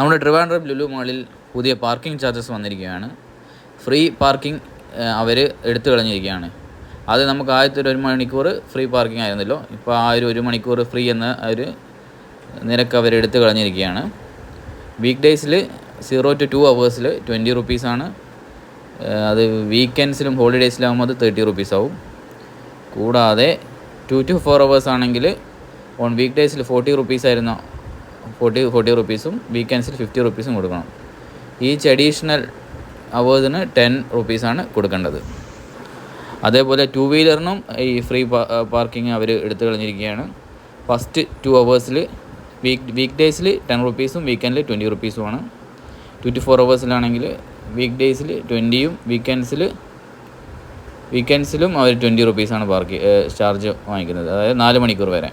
നമ്മുടെ ട്രിവാൻഡ്രം ലുലു മാളിൽ പുതിയ പാർക്കിംഗ് ചാർജസ് വന്നിരിക്കുകയാണ്. ഫ്രീ പാർക്കിംഗ് അവർ എടുത്തു കളഞ്ഞിരിക്കുകയാണ്. അത് നമുക്ക് ആദ്യത്തെ ഒരു മണിക്കൂർ ഫ്രീ പാർക്കിംഗ് ആയിരുന്നല്ലോ. ഇപ്പോൾ ആ ഒരു ഒരു മണിക്കൂർ ഫ്രീ എന്ന ഒരു നിരക്ക് അവർ എടുത്തു കളഞ്ഞിരിക്കുകയാണ്. വീക്ക് ഡേയ്സിൽ സീറോ ടു ടു അവേഴ്സിൽ ട്വന്റി റുപ്പീസാണ് അത് വീക്കെൻഡ്സിലും ഹോളിഡേയ്സിലാകുമ്പോൾ അത് തേർട്ടി റുപ്പീസ് ആവും. കൂടാതെ ടു ടു ഫോർ അവേഴ്സ് ആണെങ്കിൽ ഓൺ വീക്ക് ഡേയ്സിൽ ഫോർട്ടി റുപ്പീസ് ആയിരുന്നു ഫോർട്ടി ഫോർട്ടി റുപ്പീസും വീക്കെൻഡ്സിൽ ഫിഫ്റ്റി റുപ്പീസും കൊടുക്കണം. ഈച്ച് അഡീഷണൽ അവേഴ്സിന് ടെൻ റുപ്പീസാണ് കൊടുക്കേണ്ടത്. അതേപോലെ ടു വീലറിനും ഈ ഫ്രീ പാർക്കിംഗ് അവർ എടുത്തു കളഞ്ഞിരിക്കുകയാണ്. ഫസ്റ്റ് ടു അവേഴ്സിൽ വീക്ക് വീക്ക് ഡേയ്സിൽ ടെൻ റുപ്പീസും വീക്കെൻഡിൽ ട്വന്റി റുപ്പീസുമാണ് ട്വന്റി ഫോർ അവേഴ്സിലാണെങ്കിൽ വീക്ക് ഡേയ്സിൽ ട്വന്റിയും വീക്കെൻഡ്സിൽ വീക്കെൻഡ്സിലും അവർ ട്വന്റി റുപ്പീസാണ് പാർക്ക് ചാർജ് വാങ്ങിക്കുന്നത്. അതായത് നാല് മണിക്കൂർ വരെ.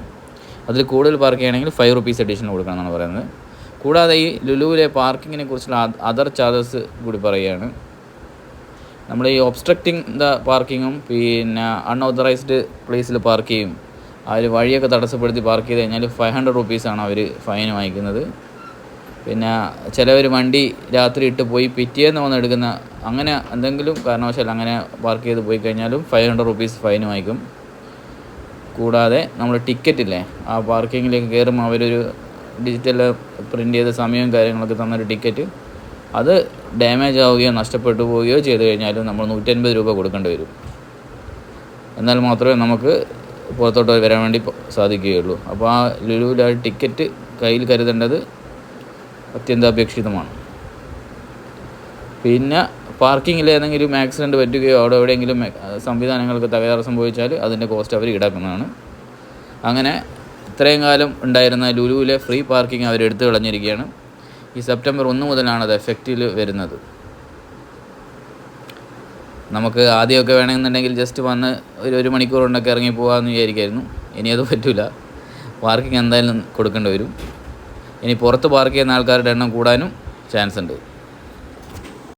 അതിൽ കൂടുതൽ പാർക്ക് ചെയ്യണമെങ്കിൽ ഫൈവ് റുപ്പീസ് അഡീഷണൽ കൊടുക്കണമെന്നാണ് പറയുന്നത്. കൂടാതെ ഈ ലുലുവിലെ പാർക്കിങ്ങിനെ കുറിച്ചുള്ള അതർ ചാർജസ് കൂടി പറയുകയാണ്. നമ്മൾ ഈ ഒബ്സ്ട്രക്റ്റിംഗ് ദ പാർക്കിങ്ങും പിന്നെ അൺഓതറൈസ്ഡ് പ്ലേസിൽ പാർക്ക് ചെയ്യും. അവർ വഴിയൊക്കെ തടസ്സപ്പെടുത്തി പാർക്ക് ചെയ്ത് കഴിഞ്ഞാൽ ഫൈവ് ഹൺഡ്രഡ് റുപ്പീസാണ് അവർ ഫൈൻ വാങ്ങിക്കുന്നത്. പിന്നെ ചിലവർ വണ്ടി രാത്രി ഇട്ട് പോയി പിറ്റേന്ന് വന്ന് എടുക്കുന്ന അങ്ങനെ എന്തെങ്കിലും കാരണവശാൽ അങ്ങനെ പാർക്ക് ചെയ്ത് പോയി കഴിഞ്ഞാലും ഫൈവ് ഹൺഡ്രഡ് റുപ്പീസ് ഫൈൻ വാങ്ങിക്കും. കൂടാതെ നമ്മൾ ടിക്കറ്റ് ഇല്ലേ? ആ പാർക്കിങ്ങിലേക്ക് കയറുമ്പോൾ അവരൊരു ഡിജിറ്റൽ പ്രിന്റ് ചെയ്ത സമയവും കാര്യങ്ങളൊക്കെ തന്നൊരു ടിക്കറ്റ് അത് ഡാമേജ് ആവുകയോ നഷ്ടപ്പെട്ടു പോവുകയോ ചെയ്തു കഴിഞ്ഞാലും നമ്മൾ നൂറ്റൻപത് രൂപ കൊടുക്കേണ്ടി വരും. എന്നാൽ മാത്രമേ നമുക്ക് പുറത്തോട്ട് വരാൻ വേണ്ടി സാധിക്കുകയുള്ളൂ. അപ്പോൾ ആ ലുലുവിൽ ആ ടിക്കറ്റ് കയ്യിൽ കരുതേണ്ടത് അത്യന്താപേക്ഷിതമാണ്. പിന്നെ പാർക്കിങ്ങിൽ ഏതെങ്കിലും ആക്സിഡന്റ് പറ്റുകയോ അവിടെ എവിടെയെങ്കിലും സംവിധാനങ്ങൾക്ക് തകരാറ് സംഭവിച്ചാൽ അതിന്റെ കോസ്റ്റ് അവർ ഈടാക്കുന്നതാണ്. അങ്ങനെ ഇത്രയും കാലം ഉണ്ടായിരുന്ന ലുലുവിലെ ഫ്രീ പാർക്കിംഗ് അവർ എടുത്തു കളഞ്ഞിരിക്കുകയാണ്. ഈ സെപ്റ്റംബർ ഒന്ന് മുതലാണ് അത് എഫക്റ്റിൽ വരുന്നത്. നമുക്ക് ആദ്യമൊക്കെ വേണമെന്നുണ്ടെങ്കിൽ ജസ്റ്റ് വന്ന് ഒരു ഒരു മണിക്കൂർ കൊണ്ടൊക്കെ ഇറങ്ങി പോകാമെന്ന് വിചാരിക്കായിരുന്നു. ഇനി അത് പറ്റില്ല പാർക്കിംഗ് എന്തായാലും കൊടുക്കേണ്ടി വരും. ഇനി പുറത്ത് പാർക്ക് ചെയ്യുന്ന ആൾക്കാരുടെ എണ്ണം കൂടാനും ചാൻസ് ഉണ്ട്.